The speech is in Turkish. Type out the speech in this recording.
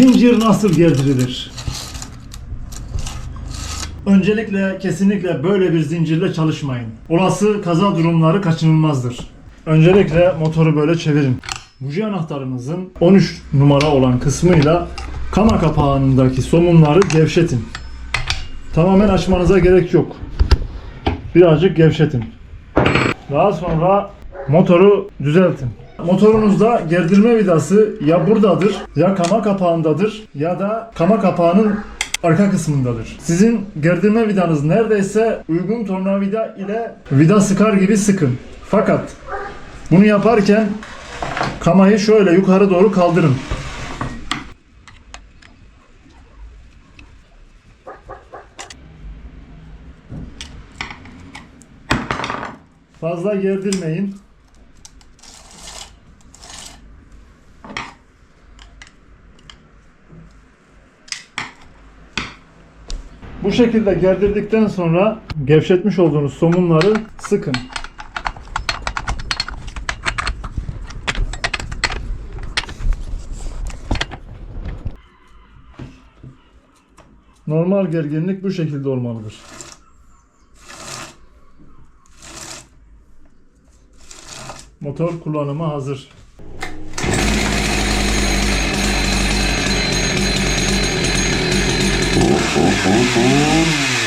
Zincir nasıl gerdirilir? Öncelikle kesinlikle böyle bir zincirle çalışmayın. Olası kaza durumları kaçınılmazdır. Öncelikle motoru böyle çevirin. Buji anahtarınızın 13 numara olan kısmıyla kama kapağındaki somunları gevşetin. Tamamen açmanıza gerek yok. Birazcık gevşetin. Daha sonra motoru düzeltin. Motorunuzda gerdirme vidası ya buradadır, ya kama kapağındadır ya da kama kapağının arka kısmındadır. Sizin gerdirme vidanız neredeyse uygun tornavida ile vida sıkar gibi sıkın. Fakat bunu yaparken kamayı şöyle yukarı doğru kaldırın. Fazla gerdirmeyin. Bu şekilde gerdirdikten sonra gevşetmiş olduğunuz somunları sıkın. Normal gerginlik bu şekilde olmalıdır. Motor kullanıma hazır. oh, oh, oh.